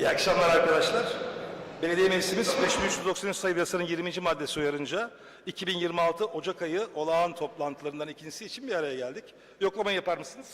İyi akşamlar arkadaşlar. Belediye Meclisimiz 5393 sayılı yasanın 20. maddesi uyarınca 2026 Ocak ayı olağan toplantılarından ikincisi için bir araya geldik. Yoklamayı yapar mısınız?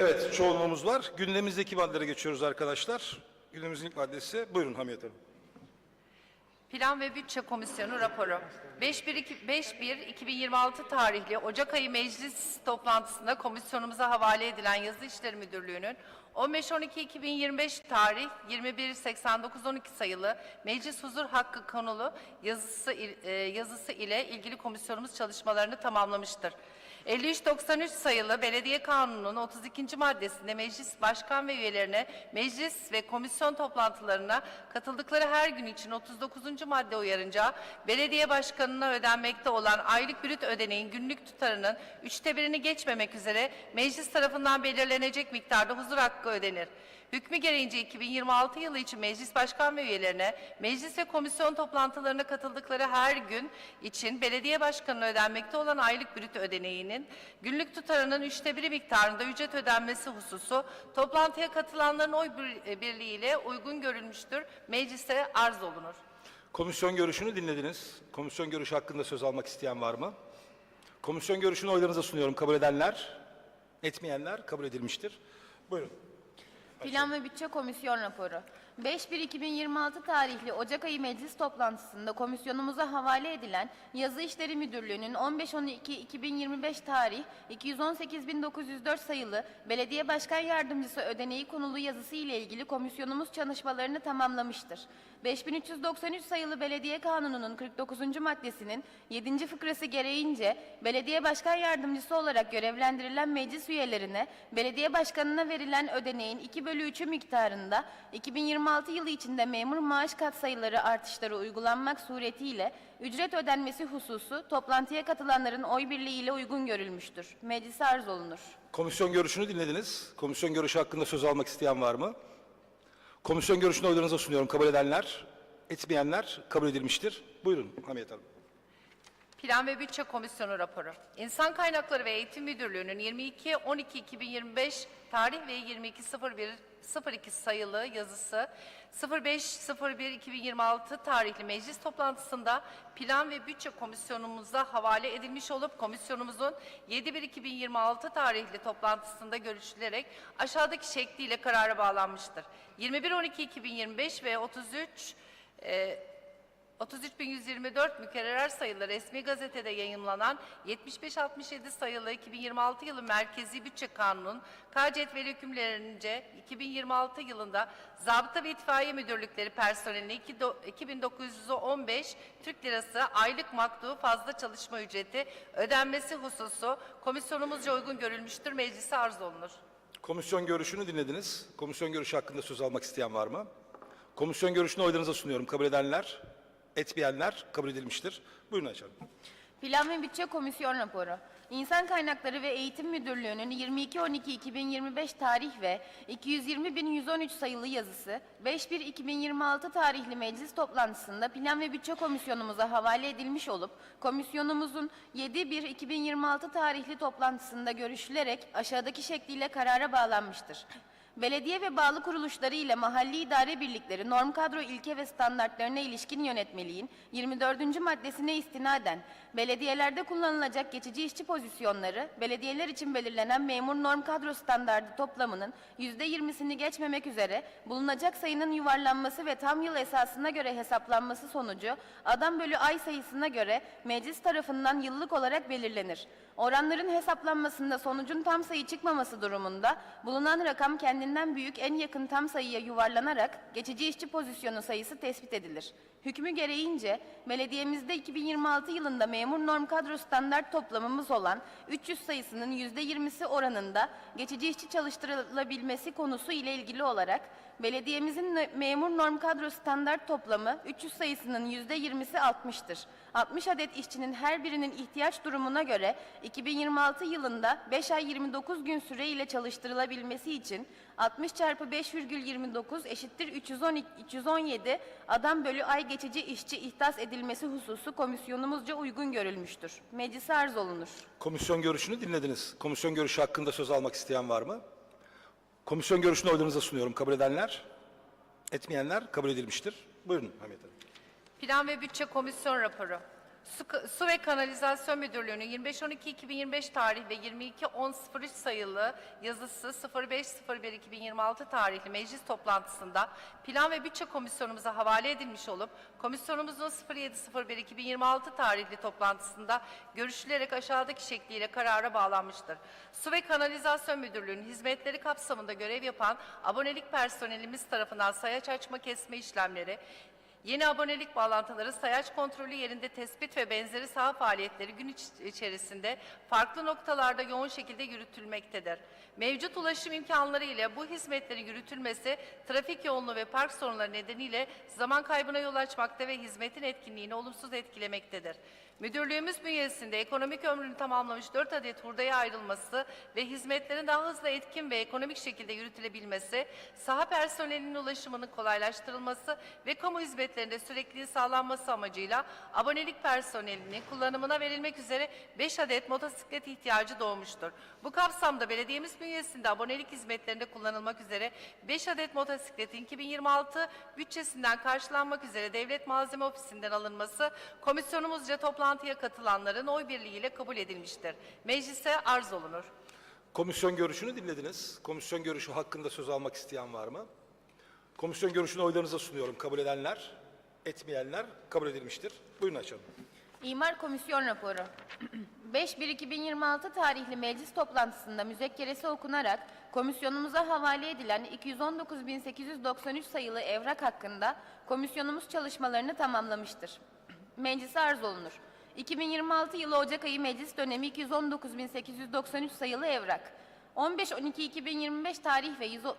Evet, çoğunluğumuz var. Gündemimizdeki maddelere geçiyoruz arkadaşlar. Gündemimizin ilk maddesi. Buyurun Hamiyet Hanım. Plan ve Bütçe Komisyonu raporu. 5-1-2026 tarihli Ocak ayı meclis toplantısında komisyonumuza havale edilen Yazı İşleri Müdürlüğü'nün 15-12-2025 tarih 21-89-12 sayılı Meclis Huzur Hakkı konulu yazısı, e, yazısı ile ilgili komisyonumuz çalışmalarını tamamlamıştır. 53-93 sayılı Belediye Kanunu'nun 32. maddesinde meclis başkan ve üyelerine meclis ve komisyon toplantılarına katıldıkları her gün için 39. madde uyarınca belediye başkanına ödenmekte olan aylık brüt ödeneğin günlük tutarının üçte birini geçmemek üzere meclis tarafından belirlenecek miktarda huzur hakkı ödenir. Hükmü gereğince 2026 yılı için meclis başkan ve üyelerine meclis ve komisyon toplantılarına katıldıkları her gün için belediye başkanına ödenmekte olan aylık brüt ödeneğinin günlük tutarının üçte biri miktarında ücret ödenmesi hususu toplantıya katılanların oy bir- birliğiyle uygun görülmüştür. Meclise arz olunur. Komisyon görüşünü dinlediniz. Komisyon görüşü hakkında söz almak isteyen var mı? Komisyon görüşünü oylarınıza sunuyorum. Kabul edenler, etmeyenler kabul edilmiştir. Buyurun. Plan ve Bütçe Komisyon raporu. 5-1-2026 tarihli Ocak ayı meclis toplantısında komisyonumuza havale edilen Yazı İşleri Müdürlüğü'nün 15-12-2025 tarih 218.904 sayılı Belediye Başkan Yardımcısı ödeneği konulu yazısı ile ilgili komisyonumuz çalışmalarını tamamlamıştır. 5393 sayılı Belediye Kanunu'nun 49. maddesinin 7. fıkrası gereğince belediye başkan yardımcısı olarak görevlendirilen meclis üyelerine belediye başkanına verilen ödeneğin 2 bölü 3'ü miktarında 2026 yılı içinde memur maaş katsayıları artışları uygulanmak suretiyle ücret ödenmesi hususu toplantıya katılanların oy birliğiyle uygun görülmüştür. Meclise arz olunur. Komisyon görüşünü dinlediniz. Komisyon görüşü hakkında söz almak isteyen var mı? Komisyon görüşünü oylarınıza sunuyorum. Kabul edenler, etmeyenler kabul edilmiştir. Buyurun Hamiyet Hanım. Plan ve Bütçe Komisyonu raporu. İnsan Kaynakları ve Eğitim Müdürlüğü'nün 22-12-2025 tarih ve 22.01.02 sayılı yazısı 05.01.2026 tarihli meclis toplantısında Plan ve Bütçe Komisyonumuza havale edilmiş olup komisyonumuzun 7.1.2026 tarihli toplantısında görüşülerek aşağıdaki şekliyle karara bağlanmıştır. 21.12.2025 ve 33 e, 33.124 mükerrer sayılı resmi gazetede yayımlanan 7567 sayılı 2026 yılı Merkezi Bütçe Kanunu'nun K cetveli hükümlerince 2026 yılında Zabıta ve İtfaiye Müdürlükleri personeline iki do- 2915 Türk Lirası aylık maktu fazla çalışma ücreti ödenmesi hususu komisyonumuzca uygun görülmüştür. Meclise arz olunur. Komisyon görüşünü dinlediniz. Komisyon görüşü hakkında söz almak isteyen var mı? Komisyon görüşünü oylarınıza sunuyorum. Kabul edenler, etmeyenler kabul edilmiştir. Buyurun açalım. Plan ve Bütçe Komisyon raporu. İnsan Kaynakları ve Eğitim Müdürlüğü'nün 22.12.2025 tarih ve 220.113 sayılı yazısı 5.1.2026 tarihli meclis toplantısında Plan ve Bütçe Komisyonumuza havale edilmiş olup komisyonumuzun 7.1.2026 tarihli toplantısında görüşülerek aşağıdaki şekliyle karara bağlanmıştır. Belediye ve bağlı kuruluşları ile mahalli idare birlikleri norm kadro ilke ve standartlarına ilişkin yönetmeliğin 24. maddesine istinaden belediyelerde kullanılacak geçici işçi pozisyonları belediyeler için belirlenen memur norm kadro standardı toplamının %20'sini geçmemek üzere bulunacak sayının yuvarlanması ve tam yıl esasına göre hesaplanması sonucu adam bölü ay sayısına göre meclis tarafından yıllık olarak belirlenir. Oranların hesaplanmasında sonucun tam sayı çıkmaması durumunda bulunan rakam kendinden büyük en yakın tam sayıya yuvarlanarak geçici işçi pozisyonu sayısı tespit edilir. Hükmü gereğince belediyemizde 2026 yılında memur norm kadro standart toplamımız olan 300 sayısının %20'si oranında geçici işçi çalıştırılabilmesi konusu ile ilgili olarak belediyemizin memur norm kadro standart toplamı 300 sayısının %20'si 60'tır. 60 adet işçinin her birinin ihtiyaç durumuna göre 2026 yılında 5 ay 29 gün süre ile çalıştırılabilmesi için 60 çarpı 5,29 eşittir 312, 317 adam bölü ay geçici işçi ihtas edilmesi hususu komisyonumuzca uygun görülmüştür. Meclise arz olunur. Komisyon görüşünü dinlediniz. Komisyon görüşü hakkında söz almak isteyen var mı? Komisyon görüşünü oylarınıza sunuyorum. Kabul edenler, etmeyenler kabul edilmiştir. Buyurun Hamiyet Hanım. Plan ve Bütçe Komisyon raporu. Su, Su ve Kanalizasyon Müdürlüğü'nün 25.12.2025 tarih ve 22.10.03 sayılı yazısı 05.01.2026 tarihli meclis toplantısında Plan ve Bütçe Komisyonumuza havale edilmiş olup komisyonumuzun 07.01.2026 tarihli toplantısında görüşülerek aşağıdaki şekliyle karara bağlanmıştır. Su ve Kanalizasyon Müdürlüğü'nün hizmetleri kapsamında görev yapan abonelik personelimiz tarafından sayaç açma kesme işlemleri, Yeni abonelik bağlantıları, sayaç kontrolü yerinde tespit ve benzeri saha faaliyetleri gün iç- içerisinde farklı noktalarda yoğun şekilde yürütülmektedir. Mevcut ulaşım imkanları ile bu hizmetlerin yürütülmesi trafik yoğunluğu ve park sorunları nedeniyle zaman kaybına yol açmakta ve hizmetin etkinliğini olumsuz etkilemektedir. Müdürlüğümüz bünyesinde ekonomik ömrünü tamamlamış 4 adet hurdaya ayrılması ve hizmetlerin daha hızlı etkin ve ekonomik şekilde yürütülebilmesi, saha personelinin ulaşımının kolaylaştırılması ve kamu hizmetlerinde sürekliliğin sağlanması amacıyla abonelik personelinin kullanımına verilmek üzere 5 adet motosiklet ihtiyacı doğmuştur. Bu kapsamda belediyemiz bünyesinde abonelik hizmetlerinde kullanılmak üzere 5 adet motosikletin 2026 bütçesinden karşılanmak üzere Devlet Malzeme Ofisi'nden alınması komisyonumuzca toplantıya katılanların oy birliğiyle kabul edilmiştir. Meclise arz olunur. Komisyon görüşünü dinlediniz. Komisyon görüşü hakkında söz almak isteyen var mı? Komisyon görüşünü oylarınıza sunuyorum. Kabul edenler, etmeyenler kabul edilmiştir. Buyurun açalım. İmar Komisyon raporu. 5-1-2026 tarihli meclis toplantısında müzekkeresi okunarak komisyonumuza havale edilen 219.893 sayılı evrak hakkında komisyonumuz çalışmalarını tamamlamıştır. Meclise arz olunur. 2026 yılı Ocak ayı meclis dönemi 219.893 sayılı evrak. 15-12-2025 tarih ve 100 o-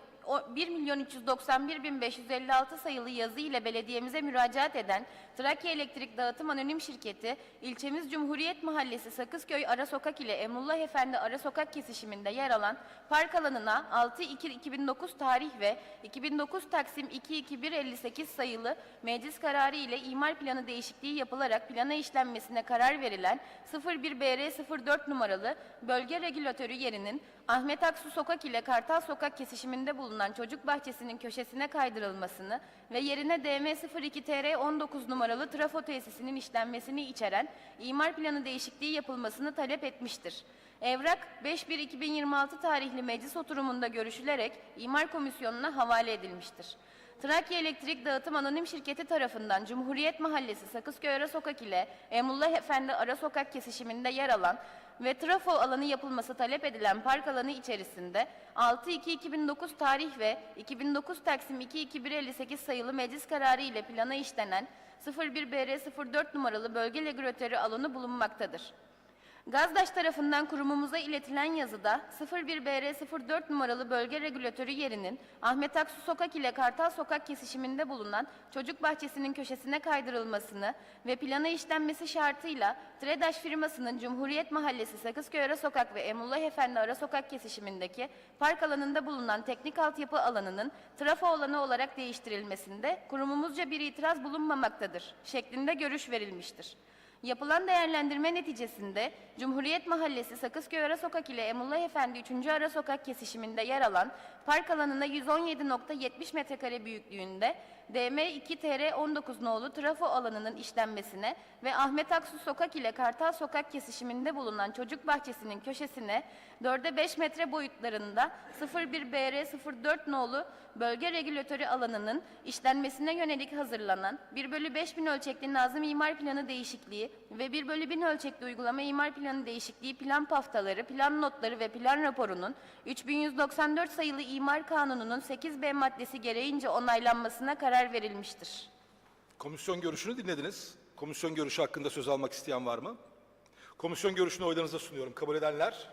1 milyon 391 bin 556 sayılı yazı ile belediyemize müracaat eden Trakya Elektrik Dağıtım Anonim Şirketi, ilçemiz Cumhuriyet Mahallesi Sakızköy Ara Sokak ile Emrullah Efendi Ara Sokak kesişiminde yer alan park alanına 6-2-2009 tarih ve 2009 Taksim 22158 sayılı meclis kararı ile imar planı değişikliği yapılarak plana işlenmesine karar verilen 01BR04 numaralı bölge regülatörü yerinin Ahmet Aksu Sokak ile Kartal Sokak kesişiminde bulunan çocuk bahçesinin köşesine kaydırılmasını ve yerine DM02TR19 numaralı trafo tesisinin işlenmesini içeren imar planı değişikliği yapılmasını talep etmiştir. Evrak 5-1-2026 tarihli meclis oturumunda görüşülerek İmar Komisyonu'na havale edilmiştir. Trakya Elektrik Dağıtım Anonim Şirketi tarafından Cumhuriyet Mahallesi Sakızköy Ara Sokak ile Emrullah Efendi Ara Sokak kesişiminde yer alan ve trafo alanı yapılması talep edilen park alanı içerisinde 6-2-2009 tarih ve 2009 Taksim 2-2158 sayılı meclis kararı ile plana işlenen 01BR04 numaralı bölge regülatörü alanı bulunmaktadır. Gazdaş tarafından kurumumuza iletilen yazıda 01BR04 numaralı bölge regülatörü yerinin Ahmet Aksu Sokak ile Kartal Sokak kesişiminde bulunan çocuk bahçesinin köşesine kaydırılmasını ve plana işlenmesi şartıyla Tredaş firmasının Cumhuriyet Mahallesi Sakızköy Ara Sokak ve Emrullah Efendi Ara Sokak kesişimindeki park alanında bulunan teknik altyapı alanının trafo alanı olarak değiştirilmesinde kurumumuzca bir itiraz bulunmamaktadır şeklinde görüş verilmiştir. Yapılan değerlendirme neticesinde Cumhuriyet Mahallesi Sakızköy Ara Sokak ile Emrullah Efendi 3. Ara Sokak kesişiminde yer alan park alanına 117.70 metrekare büyüklüğünde DM2TR19 nolu trafo alanının işlenmesine ve Ahmet Aksu Sokak ile Kartal Sokak kesişiminde bulunan çocuk bahçesinin köşesine 4'e 5 metre boyutlarında 01BR04 nolu bölge regülatörü alanının işlenmesine yönelik hazırlanan 1 bölü 5000 ölçekli Nazım İmar Planı değişikliği 2 ve 1 bölü 1000 ölçekli uygulama imar planı değişikliği plan paftaları, plan notları ve plan raporunun 3194 sayılı imar kanununun 8b maddesi gereğince onaylanmasına karar verilmiştir. Komisyon görüşünü dinlediniz. Komisyon görüşü hakkında söz almak isteyen var mı? Komisyon görüşünü oylarınıza sunuyorum. Kabul edenler,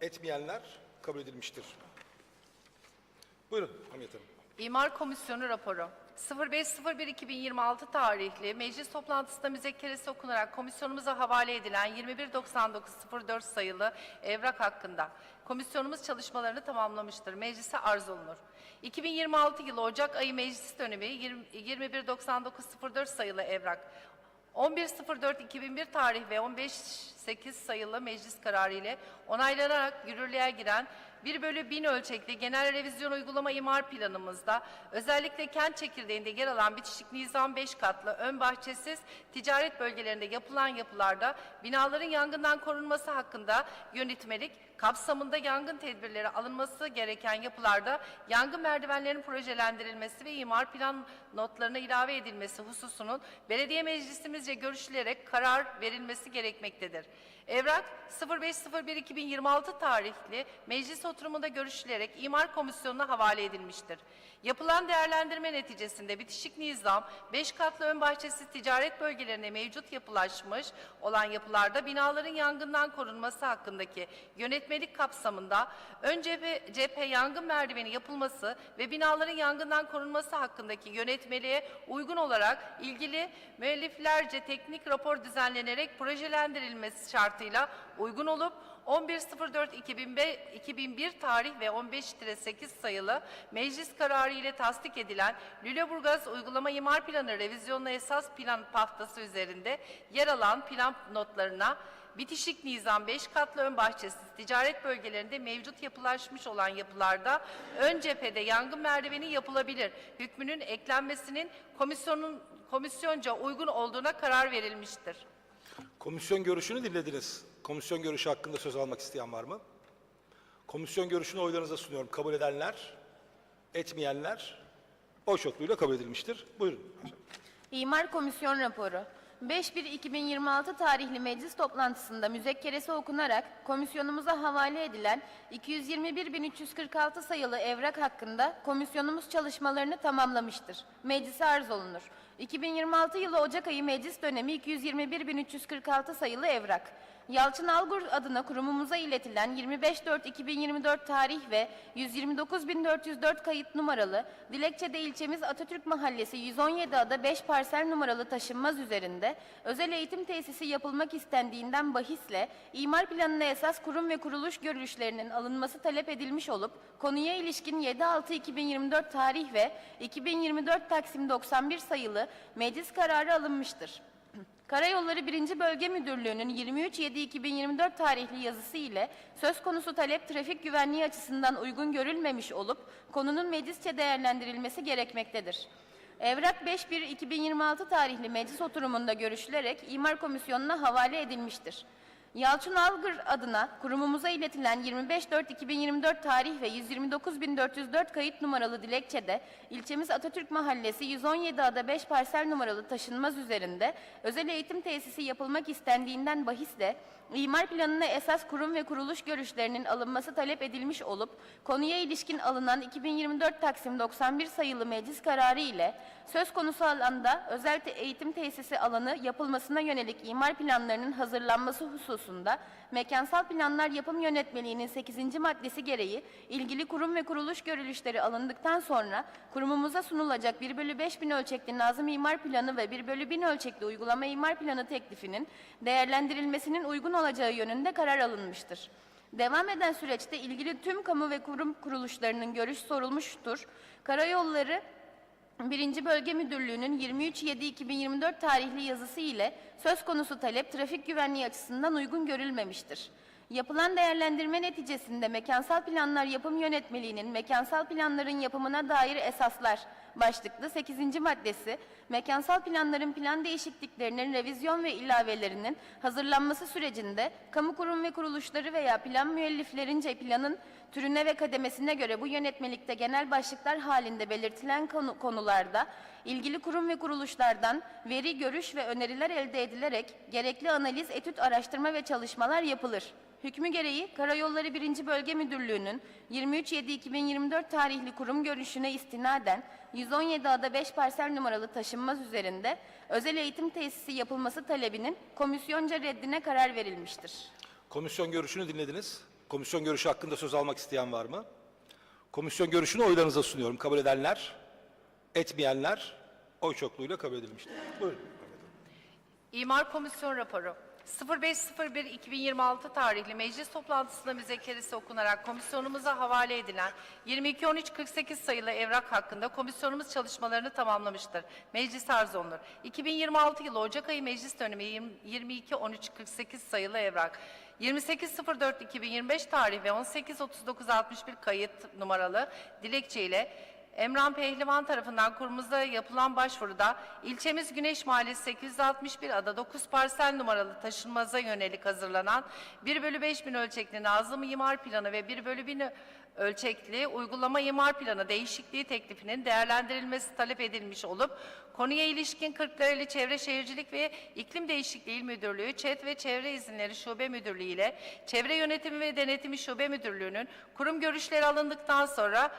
etmeyenler kabul edilmiştir. Buyurun Hamiyet Hanım. İmar Komisyonu raporu. 05.01.2026 tarihli meclis toplantısında müzekkeresi okunarak komisyonumuza havale edilen 219904 sayılı evrak hakkında komisyonumuz çalışmalarını tamamlamıştır. Meclise arz olunur. 2026 yılı Ocak ayı meclis dönemi 20 219904 sayılı evrak 11.04.2001 tarih ve 15.8 sayılı meclis kararı ile onaylanarak yürürlüğe giren 1 bölü 1000 ölçekli genel revizyon uygulama imar planımızda özellikle kent çekirdeğinde yer alan bitişik nizam 5 katlı ön bahçesiz ticaret bölgelerinde yapılan yapılarda binaların yangından korunması hakkında yönetmelik kapsamında yangın tedbirleri alınması gereken yapılarda yangın merdivenlerinin projelendirilmesi ve imar plan notlarına ilave edilmesi hususunun belediye meclisimizce görüşülerek karar verilmesi gerekmektedir. Evrak 05.01.2026 tarihli meclis oturumunda görüşülerek imar komisyonuna havale edilmiştir. Yapılan değerlendirme neticesinde bitişik nizam 5 katlı ön bahçesiz ticaret bölgelerinde mevcut yapılaşmış olan yapılarda binaların yangından korunması hakkındaki yönetmelik kapsamında ön cephe, cephe yangın merdiveni yapılması ve binaların yangından korunması hakkındaki yönetmeliğe uygun olarak ilgili müelliflerce teknik rapor düzenlenerek projelendirilmesi şartıyla uygun olup 11.04.2001 tarih ve 15-8 sayılı meclis kararı ile tasdik edilen Lüleburgaz Uygulama İmar Planı revizyonuna esas plan paftası üzerinde yer alan plan notlarına bitişik nizam 5 katlı ön bahçesiz ticaret bölgelerinde mevcut yapılaşmış olan yapılarda ön cephede yangın merdiveni yapılabilir. Hükmünün eklenmesinin komisyonun komisyonca uygun olduğuna karar verilmiştir. Komisyon görüşünü dinlediniz. Komisyon görüşü hakkında söz almak isteyen var mı? Komisyon görüşünü oylarınıza sunuyorum. Kabul edenler, etmeyenler oy çokluğuyla kabul edilmiştir. Buyurun. İmar Komisyon raporu. 5.1.2026 tarihli meclis toplantısında müzekkeresi okunarak komisyonumuza havale edilen 221.346 sayılı evrak hakkında komisyonumuz çalışmalarını tamamlamıştır. Meclise arz olunur. 2026 yılı Ocak ayı meclis dönemi 221.346 sayılı evrak. Yalçın Algur adına kurumumuza iletilen 25.4.2024 tarih ve 129.404 kayıt numaralı dilekçede ilçemiz Atatürk Mahallesi 117 ada 5 parsel numaralı taşınmaz üzerinde özel eğitim tesisi yapılmak istendiğinden bahisle imar planına esas kurum ve kuruluş görüşlerinin alınması talep edilmiş olup konuya ilişkin 7.6.2024 tarih ve 2024 Taksim 91 sayılı meclis kararı alınmıştır. Karayolları 1. Bölge Müdürlüğü'nün 23.7.2024 tarihli yazısı ile söz konusu talep trafik güvenliği açısından uygun görülmemiş olup konunun meclisçe değerlendirilmesi gerekmektedir. Evrak 5.1.2026 tarihli meclis oturumunda görüşülerek İmar Komisyonu'na havale edilmiştir. Yalçın Algır adına kurumumuza iletilen 25.4.2024 tarih ve 129.404 kayıt numaralı dilekçede ilçemiz Atatürk Mahallesi 117 ada 5 parsel numaralı taşınmaz üzerinde özel eğitim tesisi yapılmak istendiğinden bahisle imar planına esas kurum ve kuruluş görüşlerinin alınması talep edilmiş olup konuya ilişkin alınan 2024 Taksim 91 sayılı meclis kararı ile söz konusu alanda özel eğitim tesisi alanı yapılmasına yönelik imar planlarının hazırlanması hususunda mekansal planlar yapım yönetmeliğinin 8. maddesi gereği ilgili kurum ve kuruluş görülüşleri alındıktan sonra kurumumuza sunulacak 1 bölü 5 bin ölçekli Nazım İmar Planı ve 1 bölü 1000 ölçekli uygulama imar planı teklifinin değerlendirilmesinin uygun olacağı yönünde karar alınmıştır. Devam eden süreçte ilgili tüm kamu ve kurum kuruluşlarının görüş sorulmuştur. Karayolları 1. Bölge Müdürlüğü'nün 23.7.2024 tarihli yazısı ile söz konusu talep trafik güvenliği açısından uygun görülmemiştir. Yapılan değerlendirme neticesinde mekansal planlar yapım yönetmeliğinin mekansal planların yapımına dair esaslar başlıklı 8. maddesi mekansal planların plan değişikliklerinin revizyon ve ilavelerinin hazırlanması sürecinde kamu kurum ve kuruluşları veya plan müelliflerince planın türüne ve kademesine göre bu yönetmelikte genel başlıklar halinde belirtilen konu- konularda ilgili kurum ve kuruluşlardan veri, görüş ve öneriler elde edilerek gerekli analiz, etüt, araştırma ve çalışmalar yapılır. Hükmü gereği Karayolları 1. Bölge Müdürlüğü'nün 23.7.2024 tarihli kurum görüşüne istinaden 117 ada 5 parsel numaralı taşınmaz üzerinde özel eğitim tesisi yapılması talebinin komisyonca reddine karar verilmiştir. Komisyon görüşünü dinlediniz. Komisyon görüşü hakkında söz almak isteyen var mı? Komisyon görüşünü oylarınıza sunuyorum. Kabul edenler, etmeyenler oy çokluğuyla kabul edilmiştir. Buyurun. İmar Komisyon raporu 05.01.2026 tarihli meclis toplantısında müzekeresi okunarak komisyonumuza havale edilen 22.13.48 sayılı evrak hakkında komisyonumuz çalışmalarını tamamlamıştır. Meclis arz olunur. 2026 yılı Ocak ayı meclis dönemi 22.13.48 sayılı evrak 28.04.2025 tarih ve 18.39.61 kayıt numaralı dilekçe ile Emran Pehlivan tarafından kurumumuza yapılan başvuruda ilçemiz Güneş Mahallesi 861 ada 9 parsel numaralı taşınmaza yönelik hazırlanan 1 bölü 5 bin ölçekli Nazım imar planı ve 1 bölü 1000 ölçekli uygulama imar planı değişikliği teklifinin değerlendirilmesi talep edilmiş olup konuya ilişkin Kırklareli Çevre Şehircilik ve İklim Değişikliği İl Müdürlüğü, ÇED ve Çevre İzinleri Şube Müdürlüğü ile Çevre Yönetimi ve Denetimi Şube Müdürlüğü'nün kurum görüşleri alındıktan sonra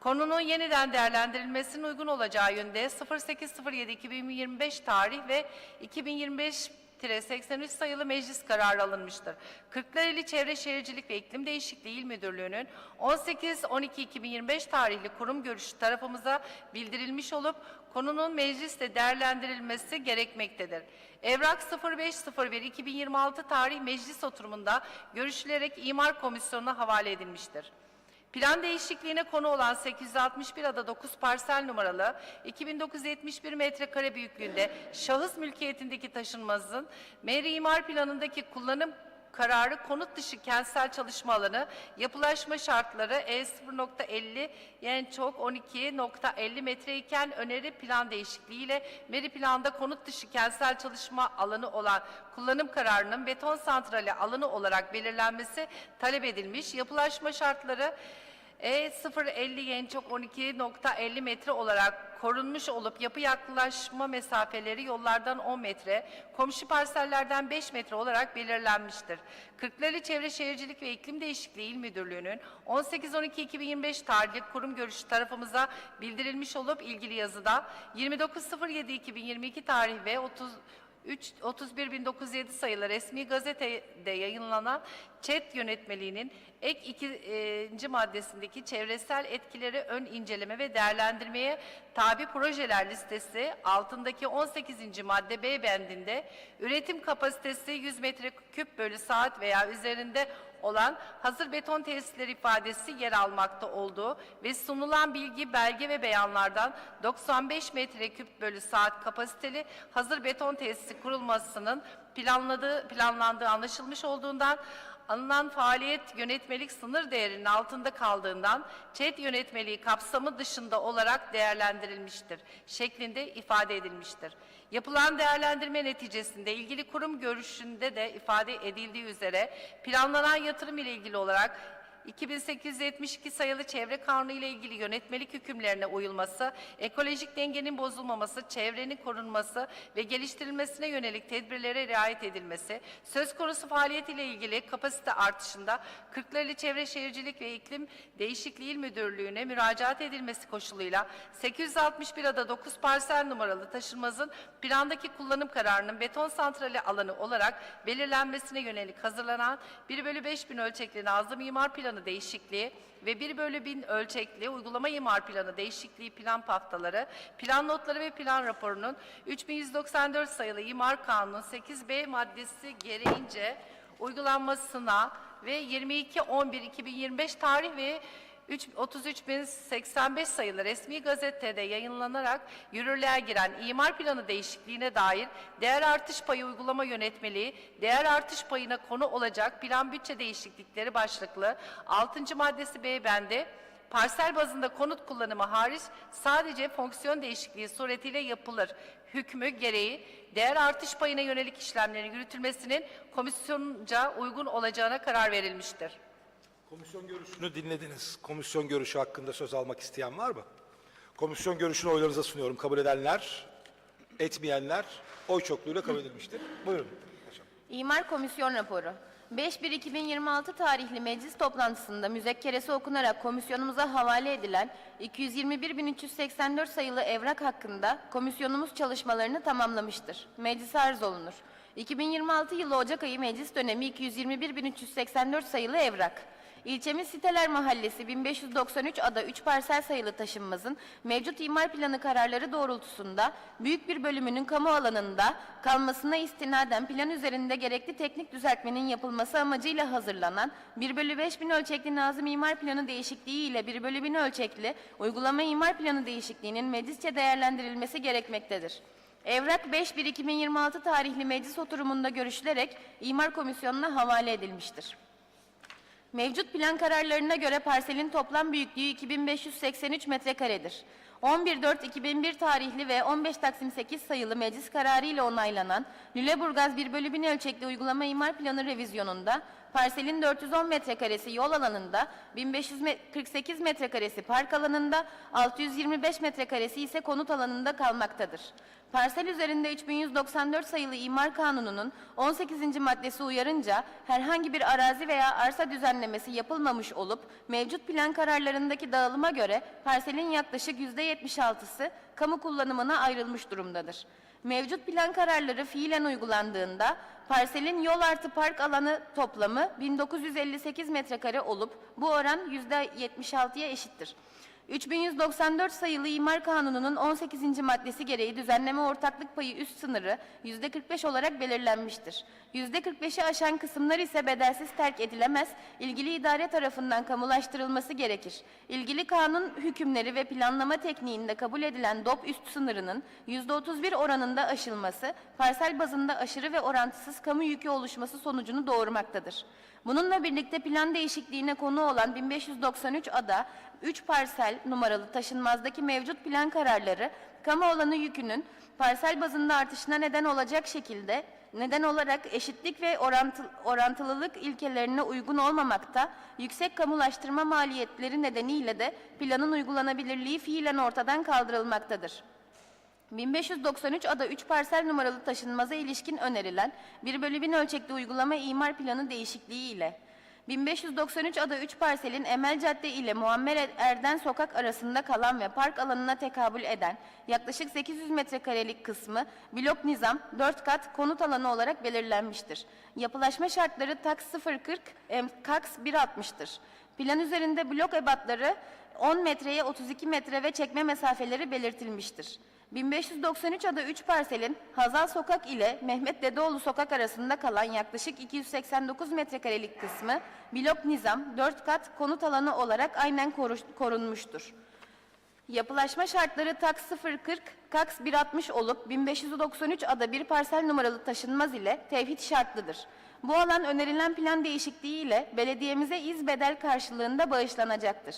Konunun yeniden değerlendirilmesinin uygun olacağı yönde 08.07.2025 tarih ve 2025 83 sayılı meclis kararı alınmıştır. Kırklareli Çevre Şehircilik ve İklim Değişikliği İl Müdürlüğü'nün 18.12.2025 tarihli kurum görüşü tarafımıza bildirilmiş olup konunun mecliste değerlendirilmesi gerekmektedir. Evrak 05.01.2026 tarih meclis oturumunda görüşülerek İmar Komisyonu'na havale edilmiştir. Plan değişikliğine konu olan 861 ada 9 parsel numaralı 2971 metrekare büyüklüğünde şahıs mülkiyetindeki taşınmazın meri imar planındaki kullanım kararı konut dışı kentsel çalışma alanı, yapılaşma şartları E0.50 yani çok 12.50 metre iken öneri plan değişikliğiyle meri planda konut dışı kentsel çalışma alanı olan kullanım kararının beton santrali alanı olarak belirlenmesi talep edilmiş. Yapılaşma şartları E050 yani çok 12.50 metre olarak korunmuş olup yapı yaklaşma mesafeleri yollardan 10 metre, komşu parsellerden 5 metre olarak belirlenmiştir. Kırklareli Çevre Şehircilik ve İklim Değişikliği İl Müdürlüğü'nün 18.12.2025 tarihli kurum görüşü tarafımıza bildirilmiş olup ilgili yazıda 29.07.2022 tarih ve 30 3 31907 sayılı resmi gazetede yayınlanan ÇED yönetmeliğinin ek ikinci maddesindeki çevresel etkileri ön inceleme ve değerlendirmeye tabi projeler listesi altındaki 18. madde B bendinde üretim kapasitesi 100 metreküp bölü saat veya üzerinde olan hazır beton tesisleri ifadesi yer almakta olduğu ve sunulan bilgi, belge ve beyanlardan 95 metreküp bölü saat kapasiteli hazır beton tesisi kurulmasının planladığı, planlandığı anlaşılmış olduğundan alınan faaliyet yönetmelik sınır değerinin altında kaldığından ÇED yönetmeliği kapsamı dışında olarak değerlendirilmiştir şeklinde ifade edilmiştir. Yapılan değerlendirme neticesinde ilgili kurum görüşünde de ifade edildiği üzere planlanan yatırım ile ilgili olarak 2872 sayılı çevre kanunu ile ilgili yönetmelik hükümlerine uyulması, ekolojik dengenin bozulmaması, çevrenin korunması ve geliştirilmesine yönelik tedbirlere riayet edilmesi, söz konusu faaliyet ile ilgili kapasite artışında Kırklareli Çevre Şehircilik ve İklim Değişikliği İl Müdürlüğü'ne müracaat edilmesi koşuluyla 861 ada 9 parsel numaralı taşınmazın plandaki kullanım kararının beton santrali alanı olarak belirlenmesine yönelik hazırlanan 1 bölü 5 bin ölçekli Nazım İmar Planı değişikliği ve 1 bölü 1000 ölçekli uygulama imar planı değişikliği plan paftaları, plan notları ve plan raporunun 3194 sayılı imar kanunun 8b maddesi gereğince uygulanmasına ve 22.11.2025 tarih ve 3 33.085 sayılı resmi gazetede yayınlanarak yürürlüğe giren imar planı değişikliğine dair değer artış payı uygulama yönetmeliği, değer artış payına konu olacak plan bütçe değişiklikleri başlıklı 6. maddesi B bendi parsel bazında konut kullanımı hariç sadece fonksiyon değişikliği suretiyle yapılır. Hükmü gereği değer artış payına yönelik işlemlerin yürütülmesinin komisyonca uygun olacağına karar verilmiştir. Komisyon görüşünü dinlediniz. Komisyon görüşü hakkında söz almak isteyen var mı? Komisyon görüşünü oylarınıza sunuyorum. Kabul edenler, etmeyenler oy çokluğuyla kabul edilmiştir. Buyurun. İmar Komisyon Raporu 5-1-2026 tarihli meclis toplantısında müzekkeresi okunarak komisyonumuza havale edilen 221.384 sayılı evrak hakkında komisyonumuz çalışmalarını tamamlamıştır. Meclise arz olunur. 2026 yılı Ocak ayı meclis dönemi 221.384 sayılı evrak. İlçemiz Siteler Mahallesi 1593 ada 3 parsel sayılı taşınmazın mevcut imar planı kararları doğrultusunda büyük bir bölümünün kamu alanında kalmasına istinaden plan üzerinde gerekli teknik düzeltmenin yapılması amacıyla hazırlanan 1 bölü 5000 ölçekli Nazım İmar Planı değişikliği ile 1 bölü 1000 ölçekli uygulama imar planı değişikliğinin meclisçe değerlendirilmesi gerekmektedir. Evrak 5-1-2026 tarihli meclis oturumunda görüşülerek İmar Komisyonu'na havale edilmiştir. Mevcut plan kararlarına göre parselin toplam büyüklüğü 2583 metrekaredir. 11.4.2001 tarihli ve 15 Taksim 8 sayılı meclis kararı ile onaylanan Lüleburgaz 1 bölü 1000 ölçekli uygulama imar planı revizyonunda parselin 410 metrekaresi yol alanında, 1548 metrekaresi park alanında, 625 metrekaresi ise konut alanında kalmaktadır. Parsel üzerinde 3194 sayılı İmar Kanunu'nun 18. maddesi uyarınca herhangi bir arazi veya arsa düzenlemesi yapılmamış olup mevcut plan kararlarındaki dağılıma göre parselin yaklaşık %76'sı kamu kullanımına ayrılmış durumdadır. Mevcut plan kararları fiilen uygulandığında parselin yol artı park alanı toplamı 1958 metrekare olup bu oran %76'ya eşittir. 3194 sayılı İmar Kanunu'nun 18. maddesi gereği düzenleme ortaklık payı üst sınırı %45 olarak belirlenmiştir. %45'i aşan kısımlar ise bedelsiz terk edilemez, ilgili idare tarafından kamulaştırılması gerekir. İlgili kanun hükümleri ve planlama tekniğinde kabul edilen DOP üst sınırının %31 oranında aşılması, parsel bazında aşırı ve orantısız kamu yükü oluşması sonucunu doğurmaktadır. Bununla birlikte plan değişikliğine konu olan 1593 ada 3 parsel numaralı taşınmazdaki mevcut plan kararları kamu alanı yükünün parsel bazında artışına neden olacak şekilde neden olarak eşitlik ve orantı, orantılılık ilkelerine uygun olmamakta, yüksek kamulaştırma maliyetleri nedeniyle de planın uygulanabilirliği fiilen ortadan kaldırılmaktadır. 1593 ada 3 parsel numaralı taşınmaza ilişkin önerilen 1 bölü 1000 ölçekli uygulama imar planı değişikliği ile 1593 ada 3 parselin Emel Cadde ile Muammer Erden sokak arasında kalan ve park alanına tekabül eden yaklaşık 800 metrekarelik kısmı blok nizam 4 kat konut alanı olarak belirlenmiştir. Yapılaşma şartları TAK 040, em, KAKS 160'tır. Plan üzerinde blok ebatları 10 metreye 32 metre ve çekme mesafeleri belirtilmiştir. 1593 ada 3 parselin Hazal Sokak ile Mehmet Dedeoğlu Sokak arasında kalan yaklaşık 289 metrekarelik kısmı blok nizam 4 kat konut alanı olarak aynen koru- korunmuştur. Yapılaşma şartları TAK 040, KAKS 160 olup 1593 ada bir parsel numaralı taşınmaz ile tevhid şartlıdır. Bu alan önerilen plan değişikliği ile belediyemize iz bedel karşılığında bağışlanacaktır.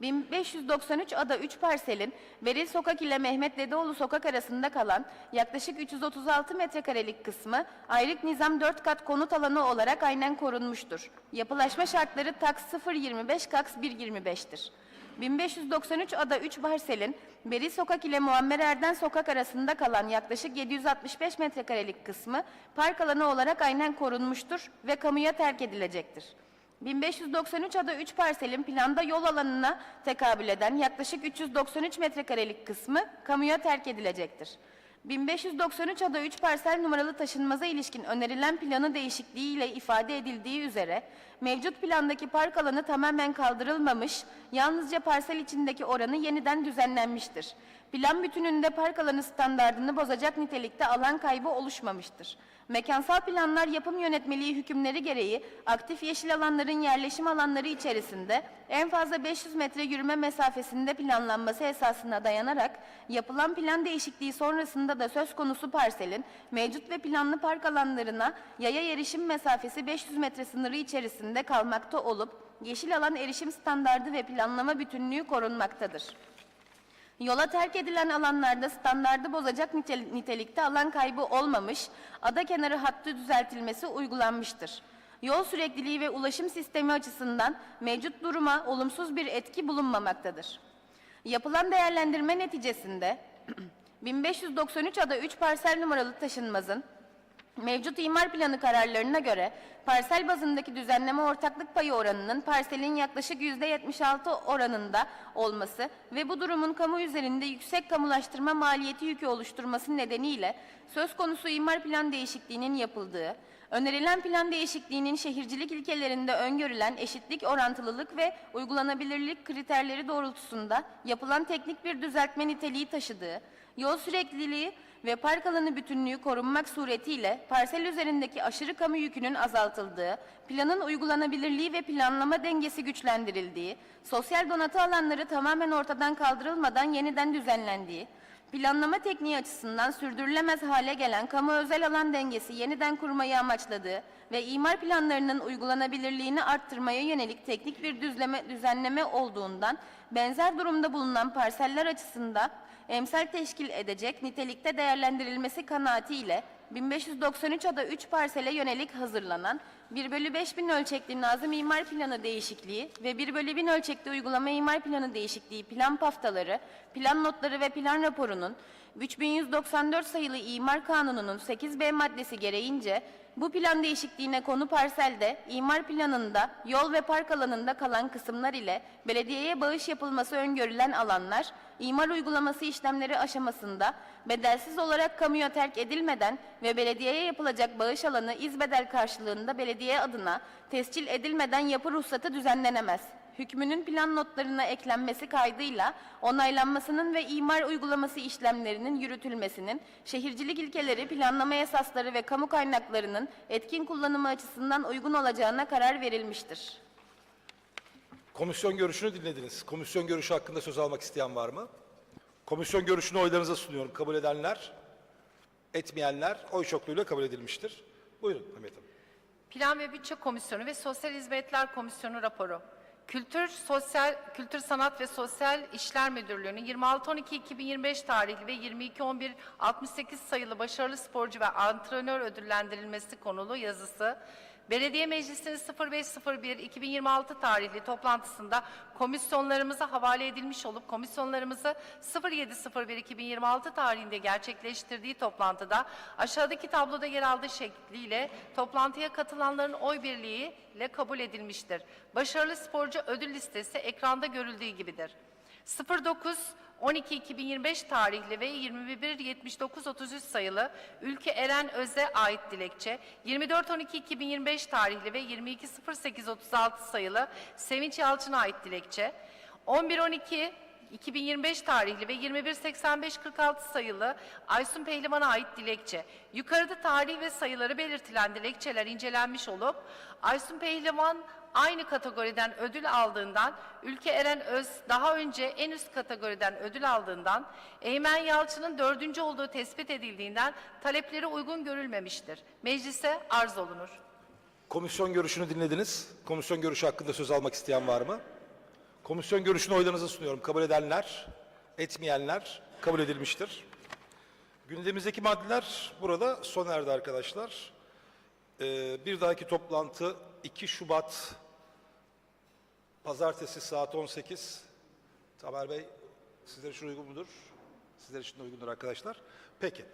1593 ada 3 parselin Beril Sokak ile Mehmet Dedeoğlu Sokak arasında kalan yaklaşık 336 metrekarelik kısmı ayrık nizam 4 kat konut alanı olarak aynen korunmuştur. Yapılaşma şartları TAK 025, KAKS 125'tir. 1593 ada 3 parselin Beril Sokak ile Muammer Erden Sokak arasında kalan yaklaşık 765 metrekarelik kısmı park alanı olarak aynen korunmuştur ve kamuya terk edilecektir. 1593 ada 3 parselin planda yol alanına tekabül eden yaklaşık 393 metrekarelik kısmı kamuya terk edilecektir. 1593 ada 3 parsel numaralı taşınmaza ilişkin önerilen planı değişikliği ile ifade edildiği üzere mevcut plandaki park alanı tamamen kaldırılmamış, yalnızca parsel içindeki oranı yeniden düzenlenmiştir. Plan bütününde park alanı standardını bozacak nitelikte alan kaybı oluşmamıştır. Mekansal planlar yapım yönetmeliği hükümleri gereği aktif yeşil alanların yerleşim alanları içerisinde en fazla 500 metre yürüme mesafesinde planlanması esasına dayanarak yapılan plan değişikliği sonrasında da söz konusu parselin mevcut ve planlı park alanlarına yaya erişim mesafesi 500 metre sınırı içerisinde kalmakta olup yeşil alan erişim standardı ve planlama bütünlüğü korunmaktadır. Yola terk edilen alanlarda standardı bozacak nitel- nitelikte alan kaybı olmamış, ada kenarı hattı düzeltilmesi uygulanmıştır. Yol sürekliliği ve ulaşım sistemi açısından mevcut duruma olumsuz bir etki bulunmamaktadır. Yapılan değerlendirme neticesinde 1593 ada 3 parsel numaralı taşınmazın Mevcut imar planı kararlarına göre parsel bazındaki düzenleme ortaklık payı oranının parselin yaklaşık %76 oranında olması ve bu durumun kamu üzerinde yüksek kamulaştırma maliyeti yükü oluşturması nedeniyle söz konusu imar plan değişikliğinin yapıldığı, önerilen plan değişikliğinin şehircilik ilkelerinde öngörülen eşitlik, orantılılık ve uygulanabilirlik kriterleri doğrultusunda yapılan teknik bir düzeltme niteliği taşıdığı, yol sürekliliği ve park alanı bütünlüğü korunmak suretiyle parsel üzerindeki aşırı kamu yükünün azaltıldığı, planın uygulanabilirliği ve planlama dengesi güçlendirildiği, sosyal donatı alanları tamamen ortadan kaldırılmadan yeniden düzenlendiği, planlama tekniği açısından sürdürülemez hale gelen kamu özel alan dengesi yeniden kurmayı amaçladığı ve imar planlarının uygulanabilirliğini arttırmaya yönelik teknik bir düzleme, düzenleme olduğundan benzer durumda bulunan parseller açısından emsal teşkil edecek nitelikte değerlendirilmesi kanaatiyle 1593 ada 3 parsele yönelik hazırlanan 1 bölü 5000 ölçekli Nazım İmar Planı değişikliği ve 1 bölü 1000 ölçekli uygulama imar planı değişikliği plan paftaları, plan notları ve plan raporunun 3194 sayılı İmar Kanunu'nun 8b maddesi gereğince bu plan değişikliğine konu parselde imar planında yol ve park alanında kalan kısımlar ile belediyeye bağış yapılması öngörülen alanlar imar uygulaması işlemleri aşamasında bedelsiz olarak kamuya terk edilmeden ve belediyeye yapılacak bağış alanı izbedel karşılığında belediye adına tescil edilmeden yapı ruhsatı düzenlenemez hükmünün plan notlarına eklenmesi kaydıyla onaylanmasının ve imar uygulaması işlemlerinin yürütülmesinin şehircilik ilkeleri, planlama esasları ve kamu kaynaklarının etkin kullanımı açısından uygun olacağına karar verilmiştir. Komisyon görüşünü dinlediniz. Komisyon görüşü hakkında söz almak isteyen var mı? Komisyon görüşünü oylarınıza sunuyorum. Kabul edenler, etmeyenler oy çokluğuyla kabul edilmiştir. Buyurun Mehmet Hanım. Plan ve Bütçe Komisyonu ve Sosyal Hizmetler Komisyonu raporu. Kültür, Sosyal, Kültür Sanat ve Sosyal İşler Müdürlüğü'nün 26.12.2025 tarihli ve 22.11.68 sayılı başarılı sporcu ve antrenör ödüllendirilmesi konulu yazısı, Belediye Meclisi'nin 05.01.2026 tarihli toplantısında komisyonlarımıza havale edilmiş olup komisyonlarımızı 07.01.2026 tarihinde gerçekleştirdiği toplantıda aşağıdaki tabloda yer aldığı şekliyle toplantıya katılanların oy birliğiyle kabul edilmiştir. Başarılı sporcu ödül listesi ekranda görüldüğü gibidir. 09 12 2025 tarihli ve 21 79 33 sayılı Ülke Eren Öz'e ait dilekçe, 24 12 2025 tarihli ve 22 08 36 sayılı Sevinç Yalçın'a ait dilekçe, 11 12 2025 tarihli ve 218546 sayılı Aysun Pehlivan'a ait dilekçe. Yukarıda tarih ve sayıları belirtilen dilekçeler incelenmiş olup Aysun Pehlivan aynı kategoriden ödül aldığından, Ülke Eren Öz daha önce en üst kategoriden ödül aldığından, Eymen Yalçın'ın dördüncü olduğu tespit edildiğinden talepleri uygun görülmemiştir. Meclise arz olunur. Komisyon görüşünü dinlediniz. Komisyon görüşü hakkında söz almak isteyen var mı? Komisyon görüşünü oylarınıza sunuyorum. Kabul edenler, etmeyenler kabul edilmiştir. Gündemimizdeki maddeler burada sona erdi arkadaşlar. Ee, bir dahaki toplantı 2 Şubat Pazartesi saat 18. Tamer Bey, sizler için uygun mudur? Sizler için de uygundur arkadaşlar. Peki.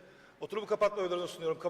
Oturumu kapatma oylarını sunuyorum. Kabul